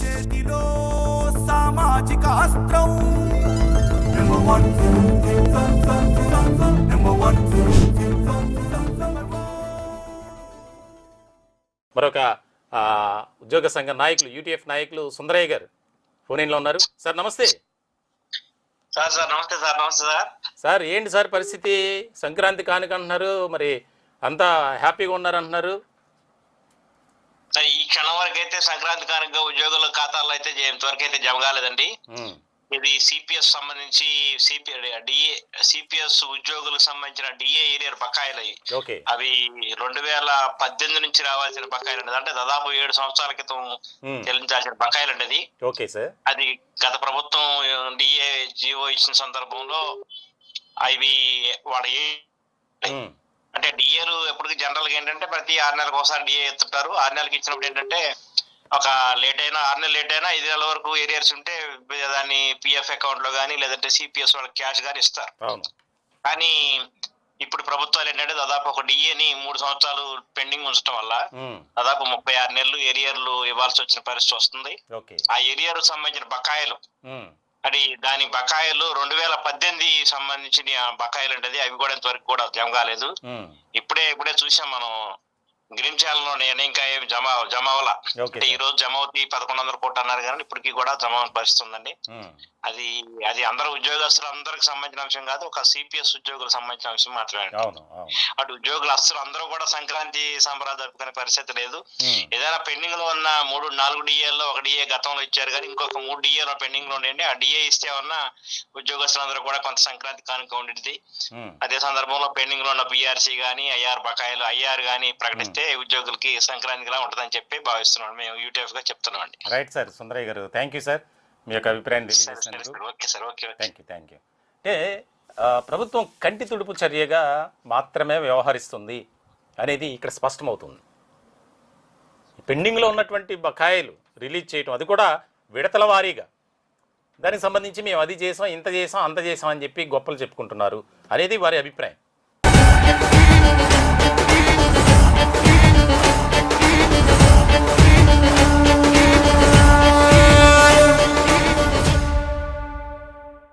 చేతిలో సామాజిక అస్త్రం. మరొక ఆ, ఉద్యోగ సంఘ నాయకులు యూటీఎఫ్ నాయకులు సుందరయ్య గారు ఫోన్ ఇన్లో ఉన్నారు. సార్ నమస్తే. సార్ సార్ నమస్తే సార్ నమస్తే సార్. సార్ ఏంటి సార్ పరిస్థితి? సంక్రాంతి కానుక అంటున్నారు మరి అంతా హ్యాపీగా ఉన్నారు అంటున్నారు సార్, ఈ క్షణం వరకు అయితే సంక్రాంతి కానుక ఉద్యోగుల ఖాతాల్లో అయితే ఇంతవరకు అయితే జమ కాలేదండి. ఇది సిపిఎస్ సంబంధించి డిఏ సిపిఎస్ ఉద్యోగులకు సంబంధించిన డిఏ ఏరియర్ బకాయిలు అవి. రెండు వేల పద్దెనిమిది నుంచి రావాల్సిన బకాయిలు అండి అంటే దాదాపు ఏడు సంవత్సరాల క్రితం చెల్లించాల్సిన బకాయిలు అండి అది ఓకే సార్. అది గత ప్రభుత్వం డిఏ జీవో ఇచ్చిన సందర్భంలో అవి ఉమ్, అంటే డిఏలు ఎప్పటికీ జనరల్గా ఏంటంటే ప్రతి ఆరు నెలలకు ఒకసారి డిఏ ఎత్తుంటారు ఆరు నెలలకు ఇచ్చినప్పుడు ఏంటంటే ఒక లేట్ అయినా ఆరు నెలలు లేట్ అయినా ఐదు నెలల వరకు ఏరియర్స్ ఉంటే దాన్ని పిఎఫ్ అకౌంట్లో కానీ లేదంటే సిపిఎస్ వాళ్ళకి క్యాష్ కానీ ఇస్తారు. కానీ ఇప్పుడు ప్రభుత్వాలు ఏంటంటే దాదాపు ఒక డిఏని మూడు సంవత్సరాలు పెండింగ్ ఉంచడం వల్ల దాదాపు ముప్పై ఆరు నెలలు ఏరియర్లు ఇవ్వాల్సి వచ్చిన పరిస్థితి వస్తుంది. ఆ ఏరియర్ సంబంధించిన బకాయిలు అది దాని బకాయిలు రెండు వేల పద్దెనిమిది సంబంధించిన బకాయిలు అంటే అవి కూడా ఇంతవరకు కూడా జమ కాలేదు. ఇప్పుడే ఇప్పుడే చూసాం మనం. గ్రీన్ ఛానల్లో నేను ఇంకా ఏమి జమ జమ అంటే ఈ రోజు జమ అవుతాయి పదకొండు వందల కోట్లు అన్నారు కానీ ఇప్పటికీ కూడా జమ అవ్వని పరిస్థితి ఉందండి ఉమ్, అది అది అందరు ఉద్యోగస్తులు అందరికి సంబంధించిన అంశం కాదు ఒక సిపిఎస్ ఉద్యోగులకు సంబంధించిన అంశం మాత్రమే అటు ఉద్యోగులు అసలు అందరూ కూడా సంక్రాంతి సంబరాలు జరుపుకునే పరిస్థితి లేదు. ఏదైనా పెండింగ్లో ఉన్న మూడు నాలుగు డిఏల్లో ఒక డిఏ గతంలో ఇచ్చారు కానీ ఇంకొక మూడు డిఏలో పెండింగ్లో ఉండండి ఆ డిఏ ఇస్తే ఉన్న ఉద్యోగస్తులందరూ కూడా కొంత సంక్రాంతి కానుక ఉండేది అదే సందర్భంలో పెండింగ్లో ఉన్న పిఆర్సీ గానీ ఐఆర్ బకాయిలు ఐఆర్ గానీ ప్రకటిస్తే ఉద్యోగులకి సంక్రాంతిగా ఉంటుందని చెప్పి భావిస్తున్నాం మేము యూటీఎఫ్గా చెప్తున్నాం అండి రైట్ సార్ సుందరయ్య గారు థ్యాంక్ యూ సార్. మీ యొక్క అభిప్రాయం తెలియజేసినందుకు. Okay sir okay okay. Thank you thank you అంటే ప్రభుత్వం కంటి తుడుపు చర్యగా మాత్రమే వ్యవహరిస్తుంది అనేది ఇక్కడ స్పష్టమవుతుంది. పెండింగ్లో ఉన్నటువంటి బకాయిలు రిలీజ్ చేయటం అది కూడా విడతల వారీగా. దానికి సంబంధించి మేము అది చేసాం ఇంత చేసాం అంత చేసాం అని చెప్పి గొప్పలు చెప్పుకుంటున్నారు అనేది వారి అభిప్రాయం.